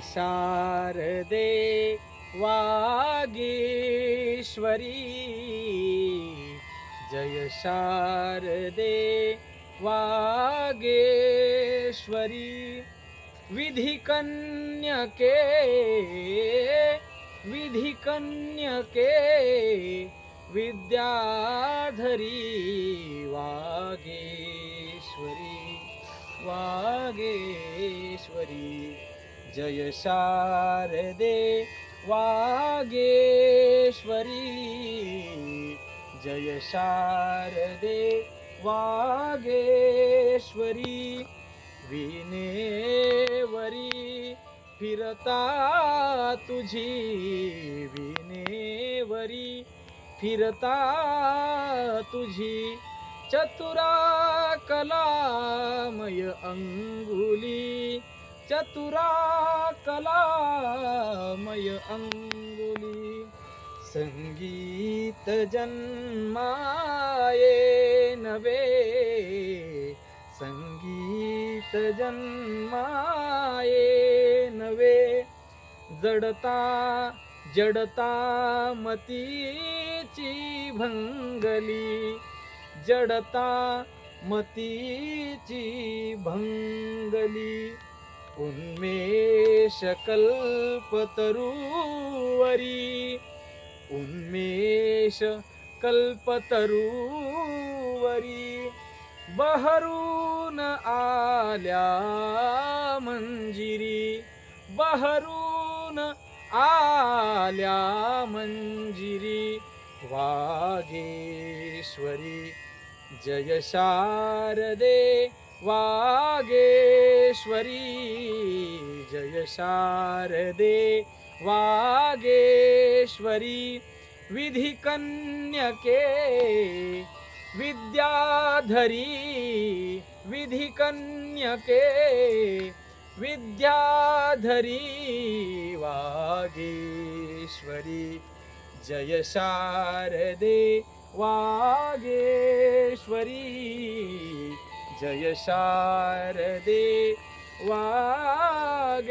शारदे वागेश्वरी। जय शारदे वागेश्वरी। विधिकन्यके विधिकन्यके विद्याधरी वागेश्वरी वागेश्वरी। जय शारदे वागेश्वरी। जय शारदे वागेश्वरी। विनेवरी, फिरता तुझी। विनेवरी, फिरता तुझी। चतुरा कलामय अंगुली। चतुरा कलामय अंगुली संगीत जन्माये नवे। संगीत जन्माये नवे। जडता जडता मतीची भंगली जडता मतीची भंगली। उन्मेष कल्पतरुवरी उन्मेष कल्पतरुवरी बहरून आल्या मंजिरी। बहरून आल्या मंजिरी। वागेश्वरी। जय शारदे वागेश्वरी जय शारदे वागेश्वरी विधिकन्यके विद्याधरी विधिकन्यके विद्याधरी वागेश्वरी जय शारदे वागेश्वरी जय शारदे વાગેશ્વરી.